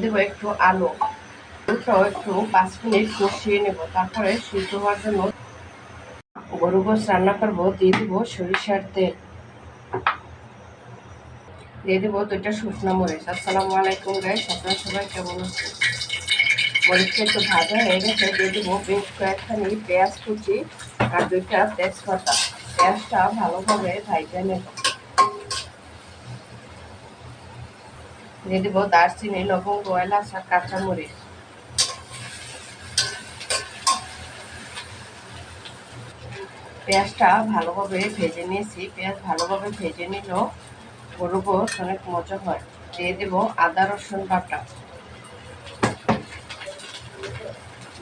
দেবো একটু আলু। একটু পাঁচ মিনিট কষিয়ে নেব। তারপরে হওয়ার জন্য গরু গোস রান্না করব, দিয়ে দেবো সরিষার তেল। দিয়ে দেবো দুইটা শুকনো মরিচ। আসসালামু আলাইকুম গাইস আপনারা সবাই কেমন আছেন? মরিচটা একটু ভাজা হয়ে গেছে। দিয়ে দেবো বেশ কয়েকখানি পেঁয়াজ কুচি আর দুইটা তেজপাতা। পেঁয়াজটা ভালোভাবে ভাইজা নেব। দিয়ে দেবো দারচিনি লবঙ্গ এলাচ আর কাঁচামরিচ। পেঁয়াজটা ভালোভাবে ভেজে নিয়েছি। পেঁয়াজ ভালোভাবে ভেজে নিল গরু গোস অনেক মজা হয়। দিয়ে দেব আদা, রসুন বাটা।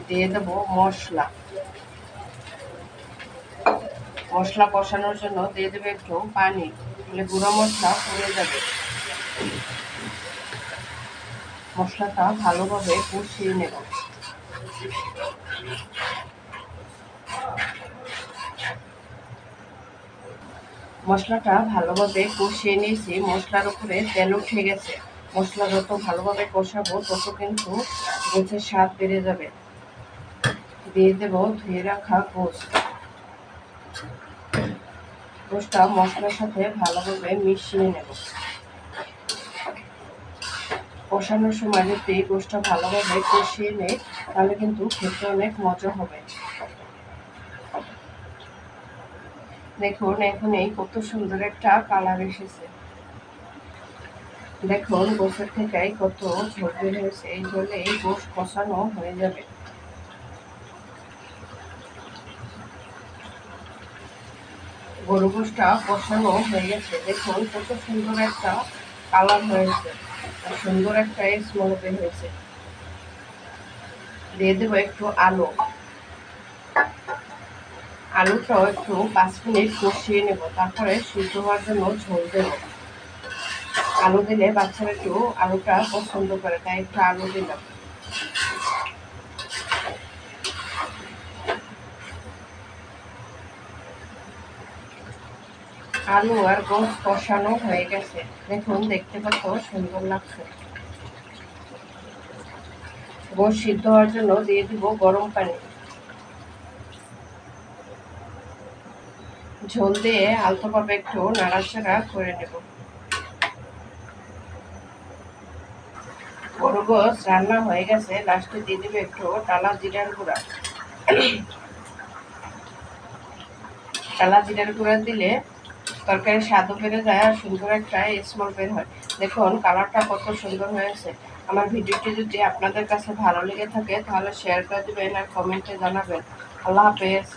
দিয়ে দেব মশলা। মশলা কষানোর জন্য দিয়ে দেবে একটু পানি। তাহলে গুঁড়ো মশলা পুড়ে যাবে। মশলাটা ভালোভাবে কষিয়ে নেব। মশলাটা ভালোভাবে কষিয়ে নিয়েছি। মশলার উপরে তেল উঠে গেছে। মশলা যত ভালোভাবে কষাবো, তত কিন্তু গোছের স্বাদ বেড়ে যাবে। দিয়ে দেবো ধুয়ে রাখা গোস গোসটা মশলার সাথে ভালোভাবে মিশিয়ে নেব। কষানোর সময় যদি গোসটা ভালোভাবে কষিয়ে নেই তাহলে কিন্তু খেতে অনেক মজা হবে। দেখুন, এখন এই কত সুন্দর একটা কালার এসেছে। দেখুন, গোসের থেকে কত ঝোল হয়েছে। এই ঝোলে এই গোস কষানো হয়ে যাবে। গরু গোসটা কষানো হয়ে গেছে। দেখুন, কত সুন্দর একটা কালার হয়েছে। সুন্দর একটা স্মেল বের হয়েছে। দিয়ে দেবো একটু আলু। আলুটাও একটু পাঁচ মিনিট কষিয়ে নেব, তারপরে সিদ্ধ হওয়ার জন্য ঝোল দেব। আলু দিলে বাচ্চারা একটু আলুটা পছন্দ করে, তাই একটু আলু দিলাম। আলু আর গোস কষানো হয়ে গেছে। দেখুন, দেখতে কত সুন্দর লাগছে। গোস সিদ্ধ হওয়ার জন্য দিয়ে দিব গরম পানি। ঝোল দিয়ে আলতোভাবে একটু নাড়াচাড়া করে নেব। গরু গোস রান্না হয়ে গেছে। লাস্টে দিয়ে দেবে একটু টালা জিরার গুঁড়া। টালা জিরার গুঁড়া দিলে তরকারি স্বাদও বেড়ে যায় আর সুন্দর একটা স্মল বের হয়। দেখুন কালারটা কত সুন্দর হয়েছে। আমার ভিডিওটি যদি আপনাদের কাছে ভালো লেগে থাকে, তাহলে শেয়ার করে দেবেন আর কমেন্টে জানাবেন। আল্লাহ হাফেজ।